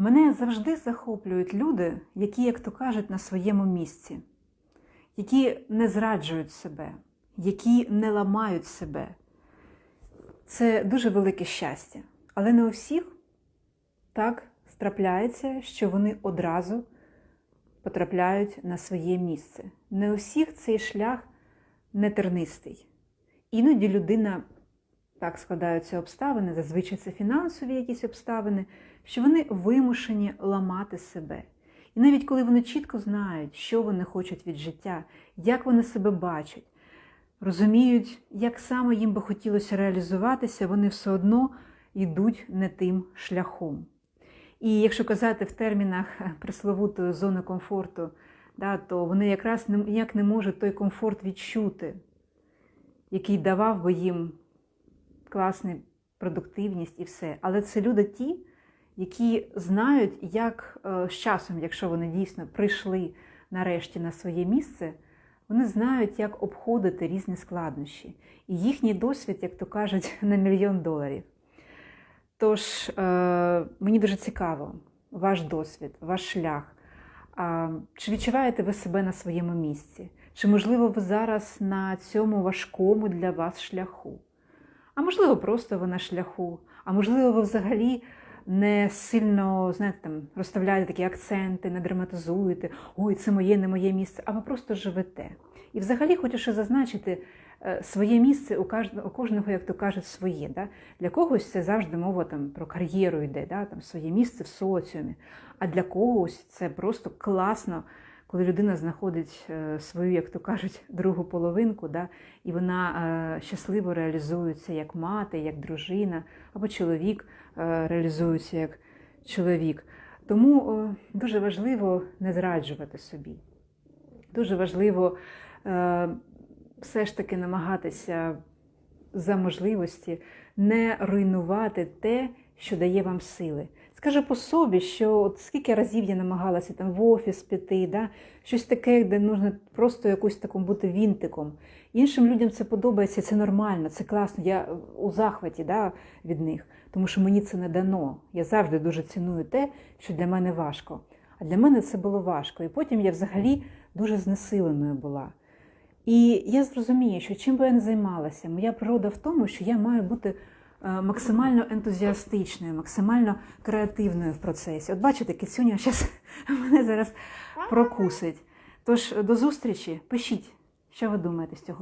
Мене завжди захоплюють люди, які, як то кажуть, на своєму місці, які не зраджують себе, які не ламають себе. Це дуже велике щастя. Але не у всіх так трапляється, що вони одразу потрапляють на своє місце. Не у всіх цей шлях не тернистий. Іноді людина так складаються обставини, зазвичай це фінансові якісь обставини, що вони вимушені ламати себе. І навіть коли вони чітко знають, що вони хочуть від життя, як вони себе бачать, розуміють, як саме їм би хотілося реалізуватися, вони все одно йдуть не тим шляхом. І якщо казати в термінах пресловутої зони комфорту, да, то вони якраз ніяк не можуть той комфорт відчути, який давав би їм класну продуктивність і все. Але це люди ті, які знають, як е, з часом, якщо вони дійсно прийшли нарешті на своє місце, вони знають, як обходити різні складнощі. І їхній досвід, як то кажуть, на мільйон доларів. Тож е, мені дуже цікаво ваш досвід, ваш шлях. Чи відчуваєте ви себе на своєму місці? Чи, можливо, ви зараз на цьому важкому для вас шляху? А можливо, просто ви на шляху, а можливо, ви взагалі не сильно знаєте, там, розставляєте такі акценти, не драматизуєте, ой, це моє, не моє місце, а ви просто живете. І взагалі хочу ще зазначити, е, своє місце у кожного, у кожного, як то кажуть, своє. Да? Для когось це завжди мова там, про кар'єру йде, да? там, своє місце в соціумі. А для когось це просто класно, коли людина знаходить е, свою, як то кажуть, другу половинку, да? і вона е, щасливо реалізується як мати, як дружина, або чоловік е, реалізується як чоловік. Тому дуже важливо не зраджувати собі. Дуже важливо все ж таки намагатися за можливості не руйнувати те, що дає вам сили. Скажу по собі, що от скільки разів я намагалася там в офіс піти, да? щось таке, де нужно просто якусь таким бути вінтиком. Іншим людям це подобається, це нормально, це класно. Я у захваті да, від них, тому що мені це не дано. Я завжди дуже ціную те, що для мене важко. А для мене це було важко. І потім я взагалі дуже знесиленою була. І я зрозумію, що чим би я не займалася, моя природа в тому, що я маю бути е, максимально ентузіастичною, максимально креативною в процесі. От бачите, Кіцюня зараз мене зараз прокусить. Тож до зустрічі, пишіть, що ви думаєте з цього